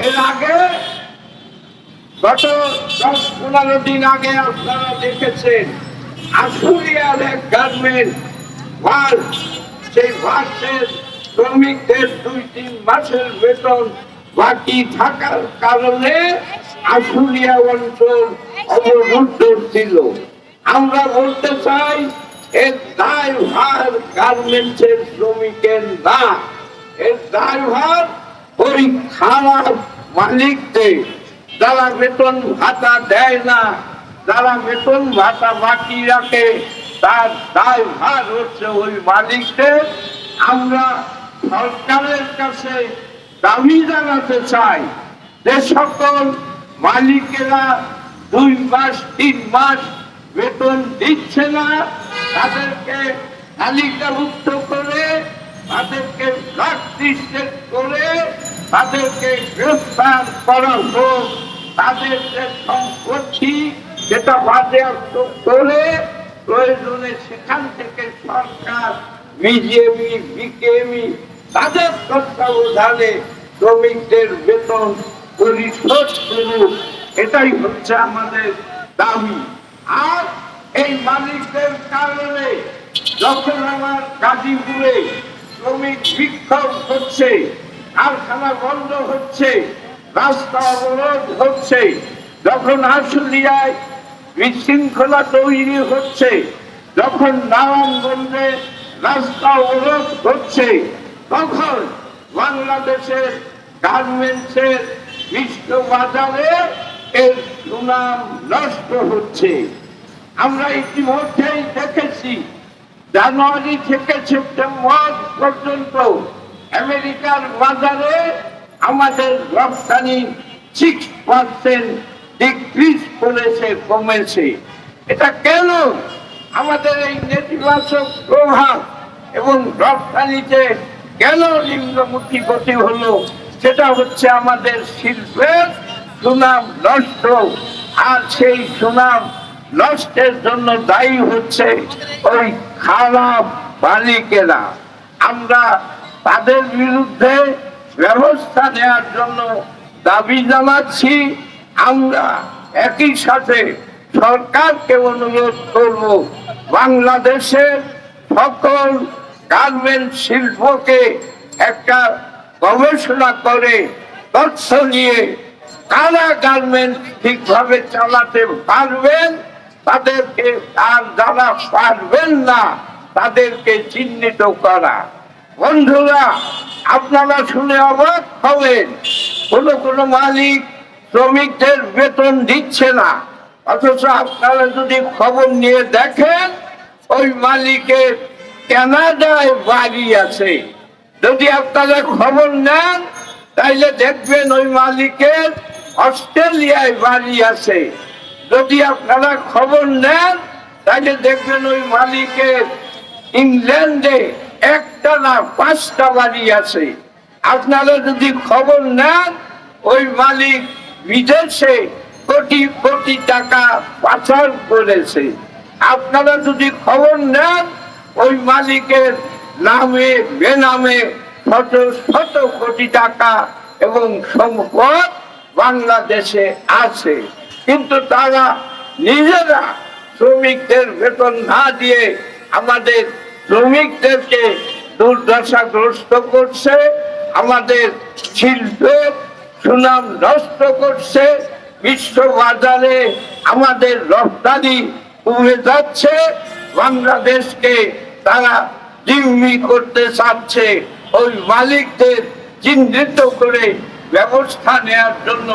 এর আগে গত দশ পনেরো দিন আগে আপনারা দেখেছেন, আশুলিয়ার এক গার্মেন্ট সেই ভার্সের শ্রমিকদের দুই তিন মাসের বেতন বাকি থাকার কারণে আশুলিয়া অঞ্চল অবরুদ্ধ ছিল। আমরা বলতে চাই এর দায় ভার গার্মেন্টসের শ্রমিকের না। এর দায় ভার ওই খারাপ মালিকদের যারা বেতন ভাতা দেয় না, যারা বেতন ভাতা বাকি রাখে, তার দায় ভার হচ্ছে ওই মালিকদের আমরা সরকারের কাছে দাবি জানাতে চাই যে সকল মালিকেরা দুই মাস, তিন মাস বেতন দিচ্ছে না, তাদেরকে তালিকাভুক্ত করে, তাদেরকে ব্ল্যাকলিস্টেড করে তাদেরকে গ্রেফতার করা হোক তাদের যে সম্পত্তি সেটা বাজেয়াপ্ত করে প্রয়োজনে সেখান থেকে সরকার, বিজেপি বিকেএমই তাদের তত্ত্বাবধানে শ্রমিকদের বেতন পরিশোধ করুক। এটাই হচ্ছে আমাদের দাবি। আর এই মালিকদের কারণে যখন আমার গাজীপুরে শ্রমিক বিক্ষোভ হচ্ছে কারখানা বন্ধ হচ্ছে, রাস্তা অবরোধ হচ্ছে, যখন আশুলিয়ায় বিশৃঙ্খলা তৈরি হচ্ছে, যখন নারায়ণগঞ্জে রাস্তা অবরোধ হচ্ছে, তখন বাংলাদেশের গার্মেন্টসের বিশ্ব বাজারে এর সুনাম নষ্ট হচ্ছে। আমরা ইতিমধ্যেই দেখেছি, জানুয়ারি থেকে সেপ্টেম্বর পর্যন্ত আমেরিকার বাজারে আমাদের রপ্তানি সিক্স পার্সেন্ট ডিক্রিজ করেছে, কমেছে। এটা কেন? আমাদের এই নেতিবাচক প্রভাব এবং রপ্তানিতে কেন নিম্নমুখী গতি হলো? সেটা হচ্ছে আমাদের শিল্পের সুনাম নষ্ট। আর সেই সুনাম নষ্টের জন্য দায়ী হচ্ছে ওই খারাপ মালিকেরা। আমরা তাদের বিরুদ্ধে ব্যবস্থা নেওয়ার জন্য দাবি জানাচ্ছি। আমরা একই সাথে সরকারকে অনুরোধ করব, বাংলাদেশের সকল গার্মেন্ট শিল্পকে একটা গবেষণা করে তথ্য নিয়ে কারা গার্মেন্ট ঠিকভাবে চালাতে পারবেন, তাদেরকে আর যারা পারবেন না, তাদেরকে চিহ্নিত করা। বন্ধুরা, আপনারা শুনে অবাক হবেন। কোন কোন মালিক শ্রমিকদের বেতন দিচ্ছে না। অথচ আপনারা যদি খবর নিয়ে দেখেন, ওই মালিকের কানাডায় বাড়ি আছে। যদি আপনারা খবর নেন, তাইলে দেখবেন ওই মালিকের অস্ট্রেলিয়ায় বাড়ি আছে। যদি আপনারা খবর নেন তাহলে দেখবেন ওই মালিকের ইংল্যান্ডে একটা না পাঁচটা বাড়ি আছে। আপনারা যদি খবর নেন, ওই মালিক বিদেশে কোটি কোটি টাকা পাচার করেছে। আপনারা যদি খবর নেন, ওই মালিকের নামে, বেনামে শত শত কোটি টাকা এবং সম্পদ বাংলাদেশে আছে। কিন্তু তারা নিজেরা শ্রমিকদের বেতন না দিয়ে আমাদের শ্রমিকদেরকে দুর্দশাগ্রস্ত করছে, আমাদের শিল্পের সুনাম নষ্ট করছে বিশ্ব বাজারে আমাদের রপ্তানি কমে যাচ্ছে, বাংলাদেশকে তারা জিম্মি করতে চাচ্ছে। ওই মালিকদের চিহ্নিত করে ব্যবস্থা নেওয়ার জন্য